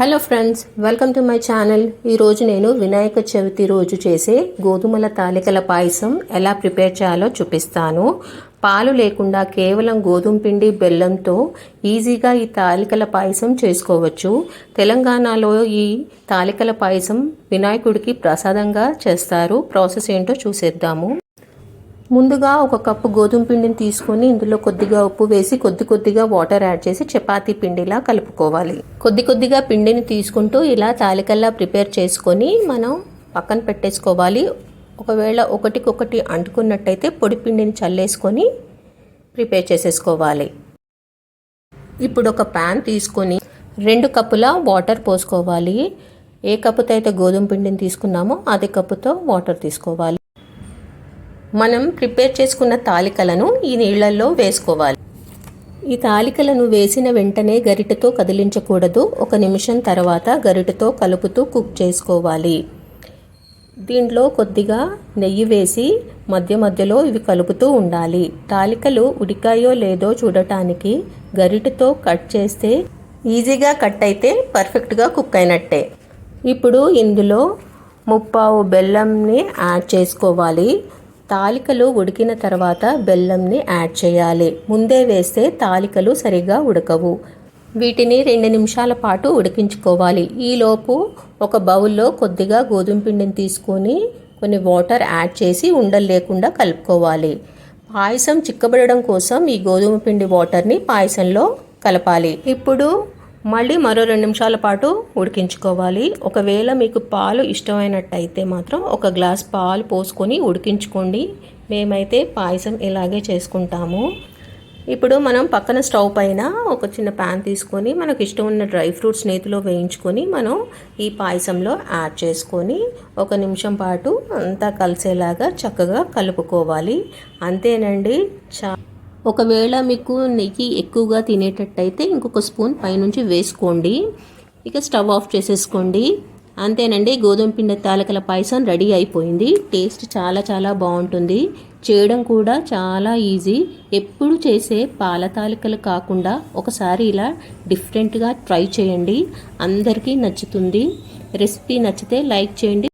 Hello friends welcome to my channel ఈరోజు నేను వినాయక చవితి రోజు చేసే గోధుమల తాలికల పాయసం ఎలా ప్రిపేర్ చేయాలో చూపిస్తాను. పాలు లేకుండా కేవలం గోధుమ పిండి బెల్లంతో ఈజీగా ఈ తాలికల పాయసం చేసుకోవచ్చు. తెలంగాణలో ఈ తాలికల పాయసం వినాయకుడికి ప్రసాదంగా చేస్తారు. ప్రాసెస్ ఏంటో చూసేద్దాము. ముందుగా ఒక కప్పు గోధుమ పిండిని తీసుకొని ఇందులో కొద్దిగా ఉప్పు వేసి కొద్ది కొద్దిగా వాటర్ యాడ్ చేసి చపాతీ పిండిలా కలుపుకోవాలి. కొద్ది కొద్దిగా పిండిని తీసుకుంటూ ఇలా తాలికల్లా ప్రిపేర్ చేసుకొని మనం పక్కన పెట్టేసుకోవాలి. ఒకవేళ ఒకటికొకటి అంటుకున్నట్టయితే పొడి పిండిని చల్లేసుకొని ప్రిపేర్ చేసేసుకోవాలి. ఇప్పుడు ఒక ప్యాన్ తీసుకొని రెండు కప్పుల వాటర్ పోసుకోవాలి. ఏ కప్పుతో అయితే గోధుమ పిండిని తీసుకున్నామో అదే కప్పుతో వాటర్ తీసుకోవాలి. మనం ప్రిపేర్ చేసుకున్న తాలికలను ఈ నీళ్ళల్లో వేసుకోవాలి. ఈ తాలికలను వేసిన వెంటనే గరిటతో కదిలించకూడదు. ఒక నిమిషం తర్వాత గరిటతో కలుపుతూ కుక్ చేసుకోవాలి. దీంట్లో కొద్దిగా నెయ్యి వేసి మధ్య మధ్యలో ఇవి కలుపుతూ ఉండాలి. తాలికలు ఉడికాయో లేదో చూడటానికి గరిటతో కట్ చేస్తే ఈజీగా కట్ అయితే పర్ఫెక్ట్గా కుక్ అయినట్టే. ఇప్పుడు ఇందులో ముప్పావు బెల్లంని యాడ్ చేసుకోవాలి. తాలికలు ఉడికిన తర్వాత బెల్లంని యాడ్ చేయాలి. ముందే వేస్తే తాలికలు సరిగా ఉడకవు. వీటిని రెండు నిమిషాల పాటు ఉడికించుకోవాలి. ఈలోపు ఒక బౌల్లో కొద్దిగా గోధుమ పిండిని తీసుకొని కొన్ని వాటర్ యాడ్ చేసి ఉండలు లేకుండా కలుపుకోవాలి. పాయసం చిక్కబడడం కోసం ఈ గోధుమ పిండి వాటర్ని పాయసంలో కలపాలి. ఇప్పుడు మళ్ళీ మరో రెండు నిమిషాల పాటు ఉడికించుకోవాలి. ఒకవేళ మీకు పాలు ఇష్టమైనట్టయితే మాత్రం ఒక గ్లాస్ పాలు పోసుకొని ఉడికించుకోండి. మేమైతే పాయసం ఇలాగే చేసుకుంటాము. ఇప్పుడు మనం పక్కన స్టవ్ పైన ఒక చిన్న ప్యాన్ తీసుకొని మనకు ఇష్టం ఉన్న డ్రై ఫ్రూట్స్ నేతిలో వేయించుకొని మనం ఈ పాయసంలో యాడ్ చేసుకొని ఒక నిమిషం పాటు అంతా కలిసేలాగా చక్కగా కలుపుకోవాలి. అంతేనండి. చా ఒకవేళ మీకు నెయ్యి ఎక్కువగా తినేటట్టయితే ఇంకొక స్పూన్ పైనుంచి వేసుకోండి. ఇక స్టవ్ ఆఫ్ చేసేసుకోండి. అంతేనండి గోధుమ పిండి తాలకల పాయసం రెడీ అయిపోయింది. టేస్ట్ చాలా చాలా బాగుంటుంది. చేయడం కూడా చాలా ఈజీ. ఎప్పుడు చేసే పాల తాలికలు కాకుండా ఒకసారి ఇలా డిఫరెంట్గా ట్రై చేయండి. అందరికీ నచ్చుతుంది. రెసిపీ నచ్చితే లైక్ చేయండి.